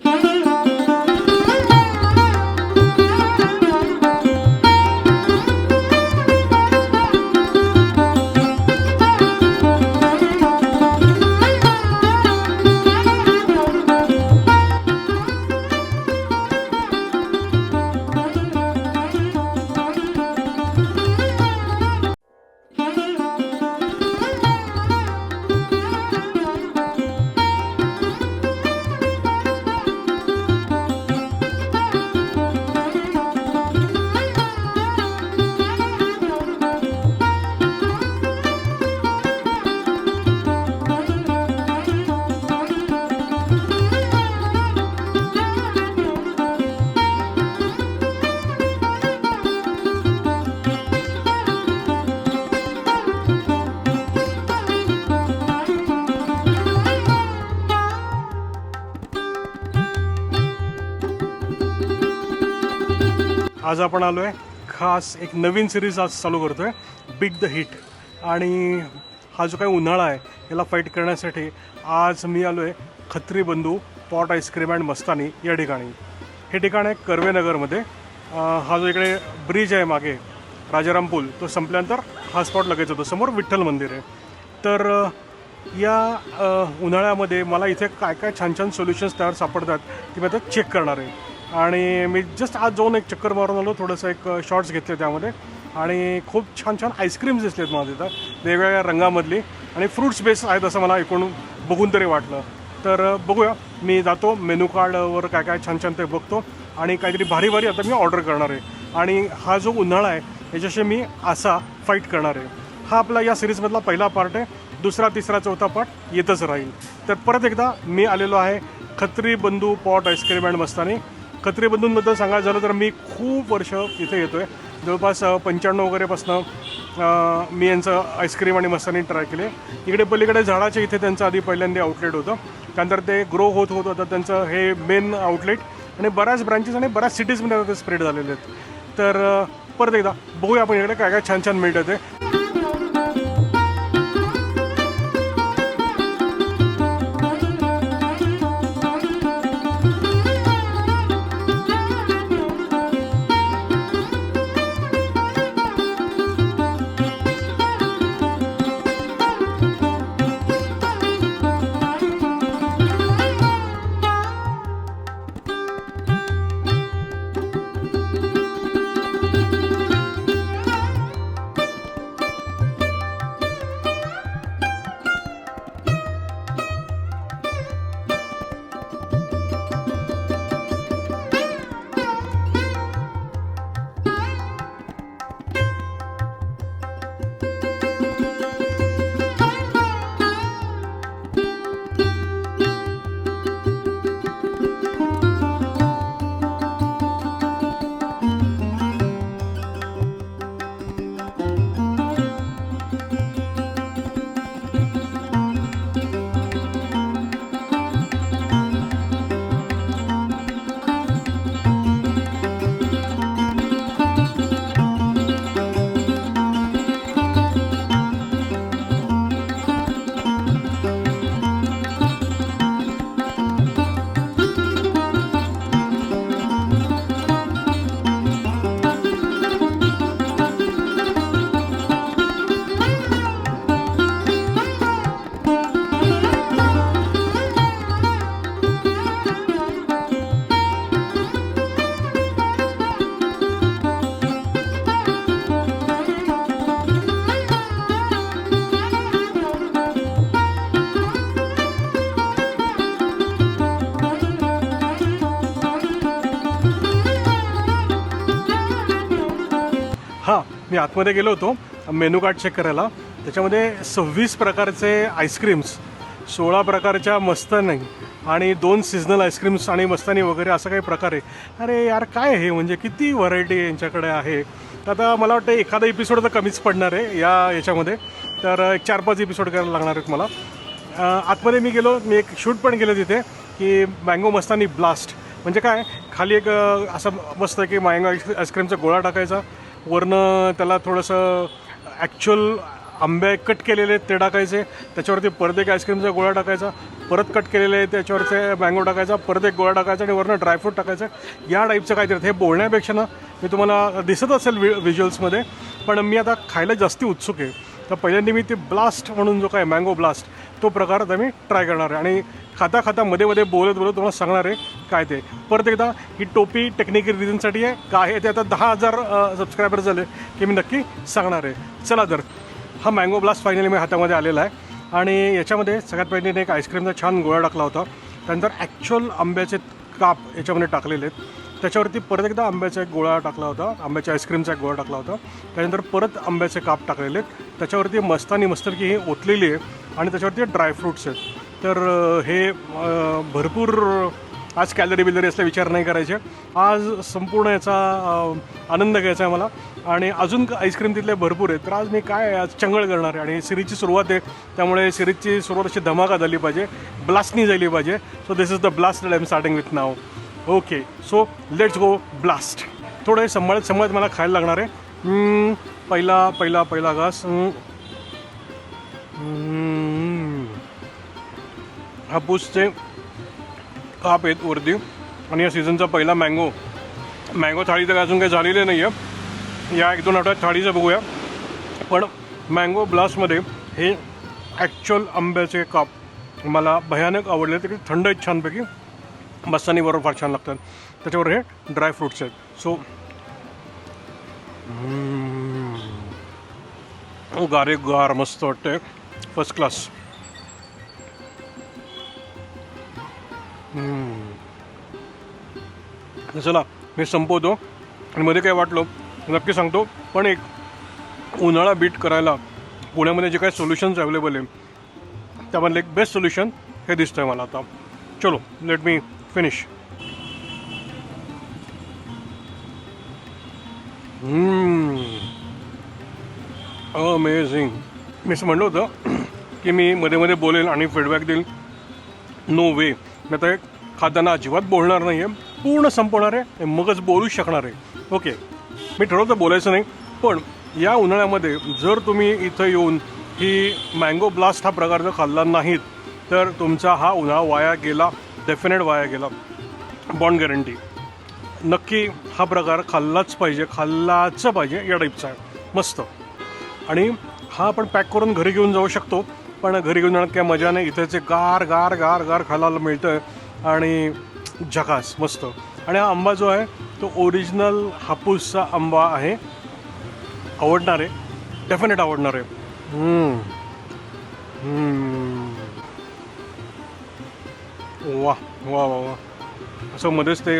Thank you. आज आपण आलो आहे खास एक नवीन सिरीज आज चालू करतो आहे बिग द हिट आणि हा जो काही उन्हाळा आहे याला फाईट करण्यासाठी आज मी आलो आहे Khatri Bandhu pot ice cream and मस्तानी या ठिकाणी. हे ठिकाण आहे कर्वेनगरमध्ये हा जो इकडे ब्रिज आहे मागे राजाराम पूल तो संपल्यानंतर हा स्पॉट लगेच होतो. समोर विठ्ठल मंदिर आहे. तर या उन्हाळ्यामध्ये मला इथे काय काय छान छान सोल्युशन्स तयार सापडतात ते मी आता चेक करणार आहे. आणि मी जस्ट आज जाऊन एक चक्कर मारून आलो थोडंसं एक शॉर्ट्स घेतले त्यामध्ये. आणि खूप छान छान आईस्क्रीम्स दिसलेत मला तिथं वेगवेगळ्या रंगामधली. आणि फ्रूट्स बेस आहेत असं मला एकूण बघून तरी वाटलं. तर बघूया. मी जातो मेनू कार्डवर काय काय छान छान ते बघतो. आणि काहीतरी भारी भारी आता मी ऑर्डर करणार आहे. आणि हा जो उन्हाळा आहे याच्याशी मी असा फाईट करणार आहे. हा आपला या सिरीजमधला पहिला पार्ट आहे. दुसरा तिसरा चौथा पार्ट येतच राहील. तर परत एकदा मी आलेलो आहे Khatri Bandhu pot ice cream and Mastani. Khatri बंधूंबद्दल सांगायचं झालं तर मी खूप वर्ष इथे येतो आहे जवळपास पंच्याण्णव वगैरेपासनं मी यांचं आईस्क्रीम आणि मसानी ट्राय केले. इकडे पलीकडे झाडाच्या इथे त्यांचं आधी पहिल्यांदा आउटलेट होतं. त्यानंतर ते ग्रो होत होत होतं त्यांचं हे मेन आउटलेट. आणि बऱ्याच ब्रांचेस आणि बऱ्याच सिटीजमध्ये आता ते स्प्रेड झालेले आहेत. तर परत एकदा बघूया आपण इकडे काय काय छान छान मिळतं ते. हां मी आतमध्ये गेलो होतो मेनू कार्ड चेक करायला. त्याच्यामध्ये सव्वीस प्रकारचे आईस्क्रीम्स सोळा प्रकारच्या मस्तानी आणि दोन सिजनल आईस्क्रीम्स आणि मस्तानी वगैरे असं काही प्रकार आहे. अरे यार काय हे? म्हणजे किती व्हरायटी यांच्याकडे आहे? तर आता मला वाटतं एखादा एपिसोड तर कमीच पडणार आहे या याच्यामध्ये. तर एक चार पाच एपिसोड करायला लागणार आहेत मला. आतमध्ये मी गेलो मी एक शूट पण केलं तिथे की मँगो मस्तानी ब्लास्ट म्हणजे काय? खाली एक असं मस्त की मँगो आईस्क्रीमचा गोळा टाकायचा वरनं त्याला थोडंसं ॲक्च्युअल आंबे कट केलेले ते टाकायचे. त्याच्यावरती परत एक आईस्क्रीमचा गोळा टाकायचा परत कट केलेले त्याच्यावरचे मँगो टाकायचा परत एक गोळा टाकायचा आणि वरनं ड्रायफ्रूट टाकायचं. या टाईपचं काहीतरी हे बोलण्यापेक्षा ना मी तुम्हाला दिसत असेल वि व्हिज्युअल्समध्ये पण मी आता खायला जास्ती उत्सुक आहे. तर पहिल्यांदा मी ते ब्लास्ट म्हणून जो काय मँगो ब्लास्ट तो प्रकार आता मी ट्राय करणार आहे. आणि खाता खाता मध्ये मध्ये बोलत बोलत तुम्हाला सांगणार आहे काय ते. परत एकदा ही टोपी टेक्निकल रिझनसाठी आहे. काय आहे ते आता दहा हजार सबस्क्रायबर झाले की मी नक्की सांगणार आहे. चला तर हा मँगो ब्लास्ट फायनली मी हातामध्ये आलेला आहे. आणि याच्यामध्ये सगळ्यात पहिले एक आईस्क्रीमचा छान गोळा टाकला होता. त्यानंतर ॲक्च्युअल आंब्याचे काप याच्यामध्ये टाकलेले आहेत. त्याच्यावरती परत एकदा आंब्याचा एक गोळा टाकला होता. आंब्याच्या आईस्क्रीमचा एक गोळा टाकला होता. त्यानंतर परत आंब्याचे काप टाकलेले आहेत. त्याच्यावरती मस्तानी मस्तकी ही ओतलेली आहे. आणि त्याच्यावरती ड्रायफ्रूट्स आहेत. तर हे भरपूर आज कॅलरी बिलरी असला विचार नाही करायचे. आज संपूर्ण याचा आनंद घ्यायचा आहे मला. आणि अजून आईस्क्रीम तिथले भरपूर आहेत. तर आज मी काय आज चंगळ करणार आहे. आणि सिरीजची सुरुवात आहे. त्यामुळे सिरीजची सुरुवात अशी धमाका झाली पाहिजे. ब्लास्टनी झाली पाहिजे. So this is the blast I am starting with now okay so let's go blast थोडं हे सांभाळत सांभाळत मला खायला लागणार आहे. पहिला पहिला पहिला घास. हापूसचे काप आहेत वरती. आणि या सीझनचा पहिला मँगो मँगो थाळी तर अजून काही झालेली नाही आहे या एक दोन आठवड्यात थाळीचं बघूया. पण मँगो ब्लास्टमध्ये हे ॲक्च्युअल आंब्याचे काप मला भयानक आवडले. ते थंड आहेत छानपैकी. मस्तानी बरोबर फार छान लागतात. त्याच्यावर हे ड्रायफ्रूट्स आहेत. सो गारे गार मस्त वाटते फर्स्ट क्लास चला मी संपवतो आणि मध्ये काय वाटलं नक्की सांगतो. पण एक उन्हाळा बीट करायला पुण्यामध्ये जे काही सोल्युशन्स अवेलेबल आहे त्यामधलं एक बेस्ट सोल्युशन हे दिसतं आहे मला आता. चलो लेट मी फिनिश अमेझिंग मी असं म्हणलं होतं की मी मध्ये मध्ये बोलेल आणि फीडबॅक देईल. नो वे मी आता खाताना अजिबात बोलणार नाही आहे पूर्ण संपवणार आहे मगच बोलू शकणार आहे. ओके. मी ठरवतं बोलायचं नाही पण या उन्हाळ्यामध्ये जर तुम्ही इथं येऊन ही मँगो ब्लास्ट हा प्रकार जर खाल्ला नाहीत तर तुमचा हा उन्हाळा वाया गेला. डेफिनेट वाया गेला. बॉन्ड गॅरंटी नक्की हा प्रकार खाल्लाच पाहिजे खाल्लाच पाहिजे या टाईपचा आहे मस्त. आणि हा आपण पॅक करून घरी घेऊन जाऊ शकतो. पण घरी घेऊन जाण्यात काय मजा नाही. इथेचे गार गार गार गार खायला मिळतं आहे आणि झकास मस्त. आणि हा आंबा जो आहे तो ओरिजिनल हापूसचा आंबा आहे. आवडणार आहे डेफिनेट आवडणार आहे वा वा वा वा असं मध्येच ते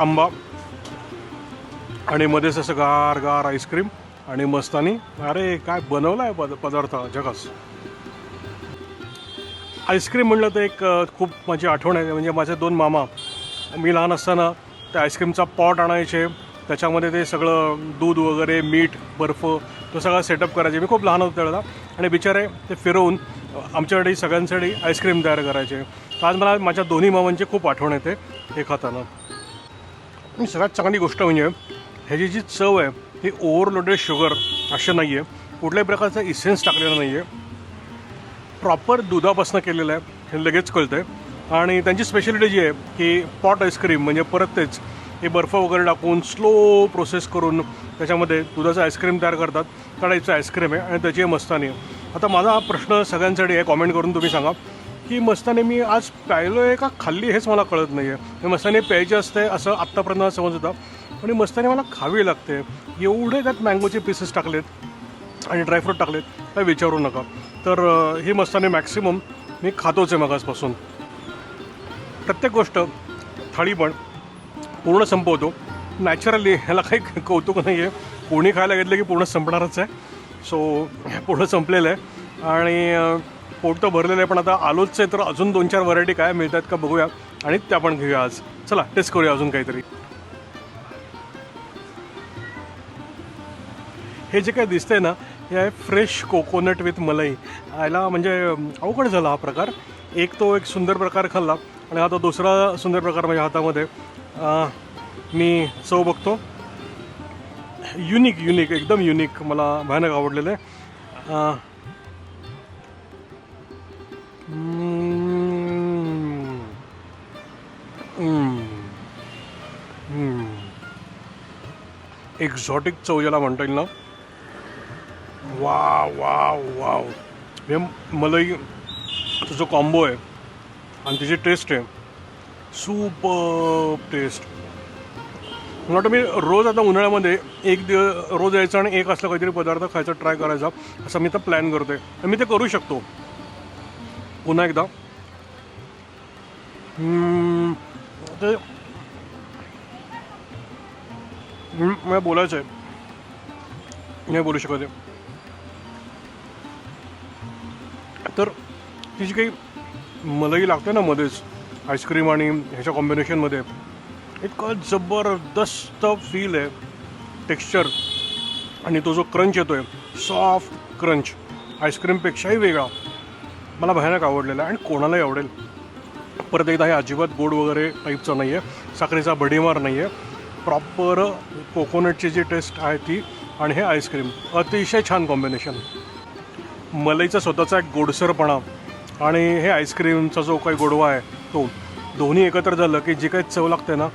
आंबा आणि मध्येच असं गार गार आईस्क्रीम आणि मस्तानी. अरे काय बनवलं आहे पद पदार्थ जगास आईस्क्रीम म्हणलं तर एक खूप माझी आठवण आहे. म्हणजे माझे दोन मामा मी लहान असताना त्या आईस्क्रीमचा पॉट आणायचे. त्याच्यामध्ये ते सगळं दूध वगैरे मीठ बर्फ तो सगळा सेटअप करायचे. मी खूप लहान होतो त्यावेळेला. आणि बिचारे ते फिरवून आमच्यासाठी सगळ्यांसाठी आईस्क्रीम तयार करायचे. तर आज मला माझ्या दोन्ही मामांची खूप आठवण येते हे खाताना. आणि सगळ्यात चांगली गोष्ट म्हणजे ह्याची जी चव आहे ही ओव्हरलोडेड शुगर असे नाही आहे कुठल्याही प्रकारचा इसेन्स टाकलेला नाही आहे प्रॉपर दुधापासून केलेलं आहे. हे लगेच कळतं आहे आणि त्यांची स्पेशालिटी जी आहे की पॉट आईस्क्रीम म्हणजे परत तेच हे बर्फ वगैरे टाकून स्लो प्रोसेस करून त्याच्यामध्ये दुधाचं आईस्क्रीम तयार करतात. त्या टाईपचं आईस्क्रीम आहे आणि त्याची मस्तानी आहे. आता माझा हा प्रश्न सगळ्यांसाठी आहे कॉमेंट करून तुम्ही सांगा की मस्तानी मी आज प्यायलो आहे का खाल्ली हेच मला कळत नाही आहे मस्तानी प्यायची असते असं आत्तापर्यंत समज होता. आणि मस्तानी मला खावी लागते. एवढे त्यात मँगोचे पीसेस टाकलेत. आणि ड्रायफ्रूट टाकलेत काय विचारू नका. तर अ, ही मस्तानी मॅक्सिमम मी खातोच आहे मगासपासून. प्रत्येक गोष्ट थाळी पण पूर्ण संपवतो. नॅचरली ह्याला काही कौतुक नाही आहे कोणी खायला घेतलं की पूर्ण संपणारच आहे. सो पूर्ण संपलेलं आहे. आणि पोटं पोट तर भरलेलं आहे पण आता आलोच आहे तर अजून दोन चार व्हरायटी काय मिळतात का बघूया. आणि त्या पण घेऊया आज. चला टेस्ट करूया अजून काहीतरी. हे जे काय दिसतंय ना हे आहे फ्रेश कोकोनट विथ मलाई. याला म्हणजे अवघड झाला हा प्रकार. एक तो एक सुंदर प्रकार खाल्ला आणि आता दुसरा सुंदर प्रकार माझ्या हातामध्ये. मी चव बघतो. युनिक युनिक एकदम युनिक मला भयानक आवडलेलं आहे. एक्झॉटिक चव ज्याला म्हणता येईल ना वा वा वाव. हे मलाई जो कॉम्बो आहे. आणि त्याची टेस्ट आहे. सुपर टेस्ट मला वाटतं मी रोज आता उन्हाळ्यामध्ये एक दिवस रोज यायचं आणि एक असला काहीतरी पदार्थ खायचा ट्राय करायचा. असं मी तर प्लॅन करतोय. आणि मी ते करू शकतो. पुन्हा एकदा. ते मला बोलायचं आहे नाही बोलू शकत आहे. तर ती जी काही मलाई लागते ना मध्येच आईस्क्रीम आणि ह्याच्या कॉम्बिनेशनमध्ये इतकं जबरदस्त फील आहे. टेक्स्चर आणि तो जो क्रंच येतो आहे सॉफ्ट क्रंच आईस्क्रीमपेक्षाही वेगळा. मला भयानक आवडलेला आहे आणि कोणालाही आवडेल. परत एकदा हे अजिबात गोड वगैरे टाईपचं नाही आहे साखरेचा भडीमार नाही आहे प्रॉपर कोकोनटची जी टेस्ट आहे ती आणि हे आईस्क्रीम अतिशय छान कॉम्बिनेशन मलईचा स्वतःचा एक गोडसरपणा आणि हे आईस्क्रीमचा जो काही गोडवा आहे तो. दोन्ही एकत्र झालं की जी काही चव लागते ना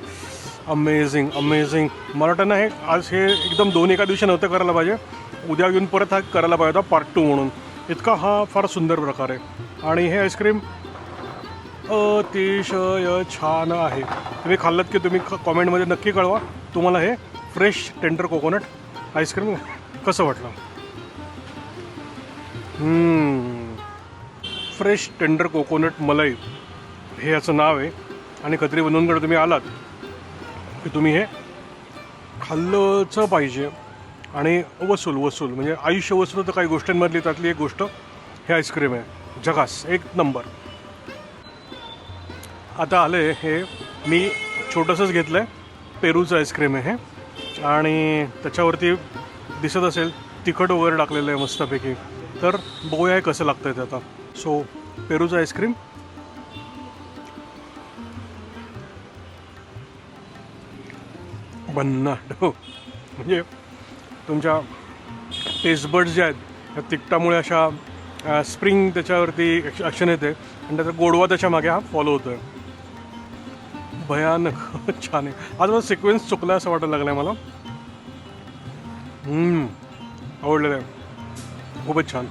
अमेझिंग अमेझिंग मला वाटतं ना हे आज हे एकदम दोन एका दिवशी नव्हतं करायला पाहिजे. उद्या येऊन परत हा करायला पाहिजे होता पार्ट टू म्हणून. इतका हा फार सुंदर प्रकार आहे. आणि हे आईस्क्रीम अतिशय छान आहे. तुम्ही खाल्लं की तुम्ही कॉमेंटमध्ये नक्की कळवा. तुम्हाला हे फ्रेश टेंडर कोकोनट आईस्क्रीम कसं वाटलं? फ्रेश टेंडर कोकोनट मलाई. हे याचं नाव आहे. आणि खत्री बनवूनकडे तुम्ही आलात की तुम्ही हे खाल्लंच पाहिजे. आणि वसूल वसूल. म्हणजे आयुष्य वसूल तर काही गोष्टींमधली त्यातली एक गोष्ट हे आईस्क्रीम आहे. जगास एक नंबर. आता आले हे मी छोटंसंच घेतलं आहे पेरूचं आईस्क्रीम आहे हे. आणि त्याच्यावरती दिसत असेल तिखट वगैरे टाकलेलं आहे मस्तपैकी. तर बघूया हे कसं लागतं ते आता. सो पेरूचं आईस्क्रीम भन्नाट हो. म्हणजे तुमच्या टेस्ट जे आहेत त्या तिखटामुळे अशा स्प्रिंग त्याच्यावरती ॲक्शन येते. आणि त्याचा गोडवा त्याच्यामागे हा फॉलो होतो आहे भयानक. छान आहे. आज मला सिक्वेन्स चुकला असं वाटायला लागलं आहे मला आवडलेलं आहे. खूपच छान.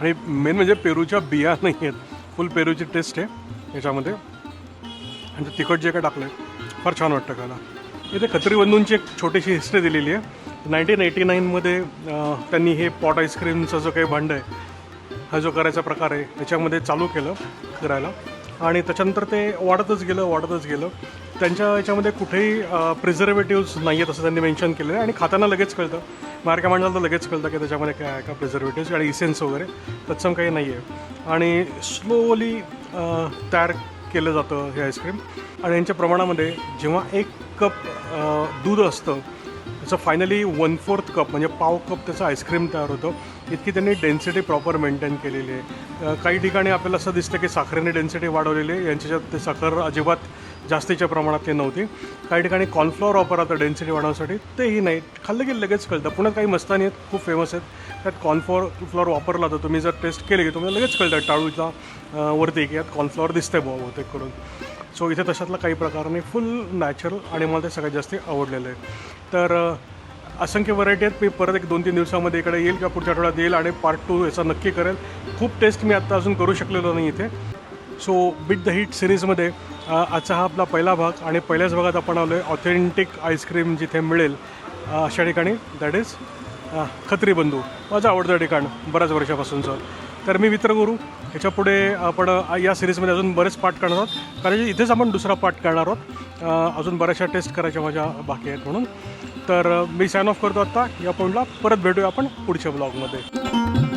आणि मेन म्हणजे पेरूच्या बिया नाही आहेत. फुल पेरूची टेस्ट आहे याच्यामध्ये. आणि ते तिखट जे काय टाकलं आहे फार छान वाटतं खायला. इथे खत्री बंधूंची एक छोटीशी हिस्ट्री दिलेली आहे. नाईन्टीन एटी नाईनमध्ये त्यांनी हे पॉट आईस्क्रीमचा जो काही भांड आहे हा जो करायचा प्रकार आहे त्याच्यामध्ये चालू केलं करायला. आणि त्याच्यानंतर ते वाढतच गेलं वाढतच गेलं. त्यांच्या याच्यामध्ये कुठेही प्रिझर्वेटिव्स नाही आहेत असं त्यांनी मेन्शन केलेलं आहे. आणि खाताना लगेच कळतं. बारक्या माणसाला तर लगेच कळतं की त्याच्यामध्ये काय आहे का प्रिझर्वेटिव्स आणि इसेन्स वगैरे. तत्सम काही नाही आहे आणि स्लोली तयार केलं जातं हे आईस्क्रीम आणि यांच्या प्रमाणामध्ये जेव्हा एक कप दूध असतं त्याचं फायनली वन फोर्थ कप म्हणजे पाव कप त्याचं आईस्क्रीम तयार होतं. इतकी त्यांनी डेन्सिटी प्रॉपर मेंटेन केलेली आहे. काही ठिकाणी आपल्याला असं दिसतं की साखरेने डेन्सिटी वाढवलेली आहे. यांच्याच्यात ते साखर अजिबात जास्तीच्या प्रमाणात ते नव्हती. काही ठिकाणी कॉर्नफ्लॉवर वापरतात डेन्सिटी वाढवण्यासाठी तेही नाही. खाल्लं की लगेच कळतं. पुण्यात काही मस्तानी आहेत खूप फेमस आहेत. त्यात कॉर्नफ्लॉवर फ्लॉवर वापरला तर तुम्ही जर टेस्ट केले की तुम्हाला लगेच कळतं. टाळूच्या वरती की यात कॉर्नफ्लॉवर दिसतंय बुवा बहुतेक करून. सो इथे तशातला काही प्रकार नाही. फुल नॅचरल आणि मला ते सगळ्यात जास्त आवडलेलं आहे. तर असंख्य व्हरायटी आहेत. मी परत एक दोन तीन दिवसामध्ये इकडे येईल किंवा पुढच्या आठवड्यात येईल आणि पार्ट टू याचा नक्की करेल. खूप टेस्ट मी आत्ता अजून करू शकलेलो नाही इथे. सो बिट द हिट सिरीजमध्ये आजचा हा आपला पहिला भाग आणि पहिल्याच भागात आपण आलो आहे ऑथेंटिक आईस्क्रीम जिथे मिळेल अशा ठिकाणी. दॅट इज खत्री बंधू. माझं आवडतं ठिकाण बऱ्याच वर्षापासूनचं तर मी मित्रगुरू. ह्याच्यापुढे आपण या सिरीजमध्ये अजून बरेच पार्ट करणार आहोत. कारण इथेच आपण दुसरा पार्ट करणार आहोत. अजून बऱ्याचशा टेस्ट करायच्या माझ्या बाकी आहेत म्हणून. तर मी साइन ऑफ करतो आत्ता या पॉईंटला परत भेटूया आपण पुढच्या ब्लॉगमध्ये